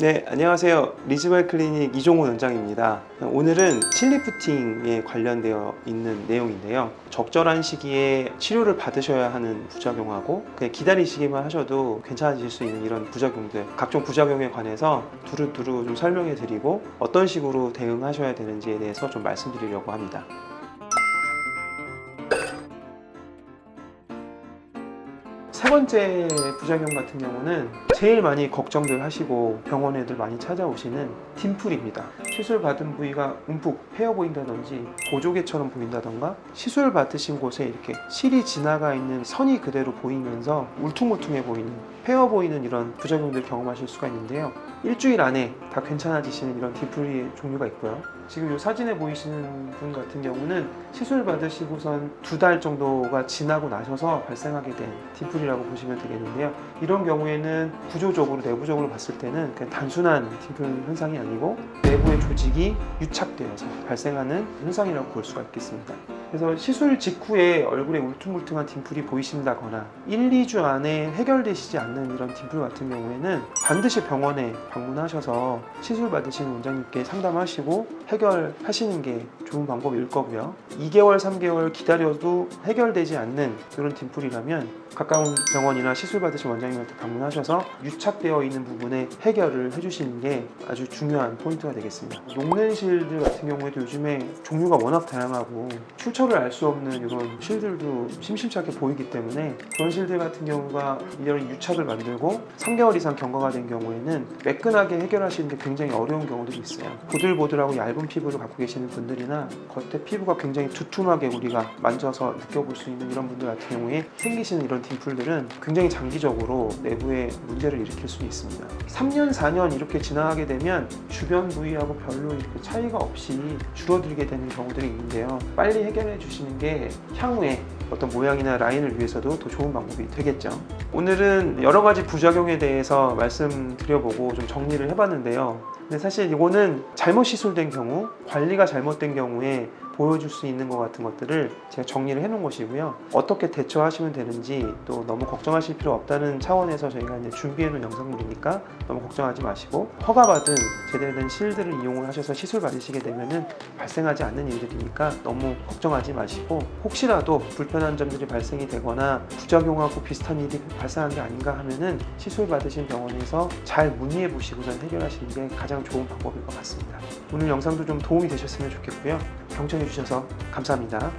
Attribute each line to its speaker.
Speaker 1: 네, 안녕하세요. 리즈말 클리닉 이종호 원장입니다. 오늘은 칠리프팅에 관련되어 있는 내용인데요. 적절한 시기에 치료를 받으셔야 하는 부작용하고 그냥 기다리시기만 하셔도 괜찮아질 수 있는 이런 부작용들, 각종 부작용에 관해서 두루두루 좀 설명해 드리고 어떤 식으로 대응하셔야 되는지에 대해서 좀 말씀드리려고 합니다. 세 번째 부작용 같은 경우는 제일 많이 걱정들 하시고 병원에들 많이 찾아오시는 팀플입니다. 시술 받은 부위가 움푹 패여 보인다든지 보조개처럼 보인다던가 시술 받으신 곳에 이렇게 실이 지나가 있는 선이 그대로 보이면서 울퉁불퉁해 보이는 패여 보이는 이런 부작용들 경험하실 수가 있는데요. 일주일 안에 다 괜찮아지시는 이런 디플의 종류가 있고요. 지금 이 사진에 보이시는 분 같은 경우는 시술 받으시고선 두 달 정도가 지나고 나셔서 발생하게 된 디 플이라고 보시면 되겠는데요. 이런 경우에는 구조적으로 내부적으로 봤을 때는 그냥 단순한 디플 현상이 아니고 내부의 조직이 유착되어서 발생하는 현상이라고 볼 수가 있겠습니다. 그래서 시술 직후에 얼굴에 울퉁불퉁한 딤플이 보이신다거나 1, 2주 안에 해결되시지 않는 이런 딤플 같은 경우에는 반드시 병원에 방문하셔서 시술 받으신 원장님께 상담하시고 해결하시는 게 좋은 방법일 거고요. 2개월, 3개월 기다려도 해결되지 않는 그런 딤플이라면 가까운 병원이나 시술 받으신 원장님한테 방문하셔서 유착되어 있는 부분에 해결을 해주시는 게 아주 중요한 포인트가 되겠습니다. 녹는 실들 같은 경우에도 요즘에 종류가 워낙 다양하고 출처 를 알 수 없는 이런 실들도 심심찮게 보이기 때문에 그런 실들 같은 경우가 이런 유착을 만들고 3개월 이상 경과가 된 경우에는 매끈하게 해결하시는 게 굉장히 어려운 경우들이 있어요. 보들보들하고 얇은 피부를 갖고 계시는 분들이나 겉에 피부가 굉장히 두툼하게 우리가 만져서 느껴볼 수 있는 이런 분들 같은 경우에 생기시는 이런 딤플들은 굉장히 장기적으로 내부에 문제를 일으킬 수 있습니다. 3년, 4년 이렇게 지나가게 되면 주변 부위하고 별로 이렇게 차이가 없이 줄어들게 되는 경우들이 있는데요. 빨리 해결 해 주시는 게 향후에 어떤 모양이나 라인을 위해서도 더 좋은 방법이 되겠죠. 오늘은 여러 가지 부작용에 대해서 말씀드려보고 좀 정리를 해봤는데요. 근데 사실 이거는 잘못 시술된 경우, 관리가 잘못된 경우에 보여줄 수 있는 것 같은 것들을 제가 정리를 해놓은 것이고요. 어떻게 대처하시면 되는지 또 너무 걱정하실 필요 없다는 차원에서 저희가 이제 준비해놓은 영상물이니까 너무 걱정하지 마시고 허가받은 제대로 된 실들을 이용을 하셔서 시술 받으시게 되면은 발생하지 않는 일들이니까 너무 걱정하지 마시고 혹시라도 불편한 점들이 발생이 되거나 부작용하고 비슷한 일이 발생한 게 아닌가 하면은 시술 받으신 병원에서 잘 문의해 보시고선 해결하시는 게 가장 좋은 방법일 것 같습니다. 오늘 영상도 좀 도움이 되셨으면 좋겠고요. 경청해 주셔서 감사합니다.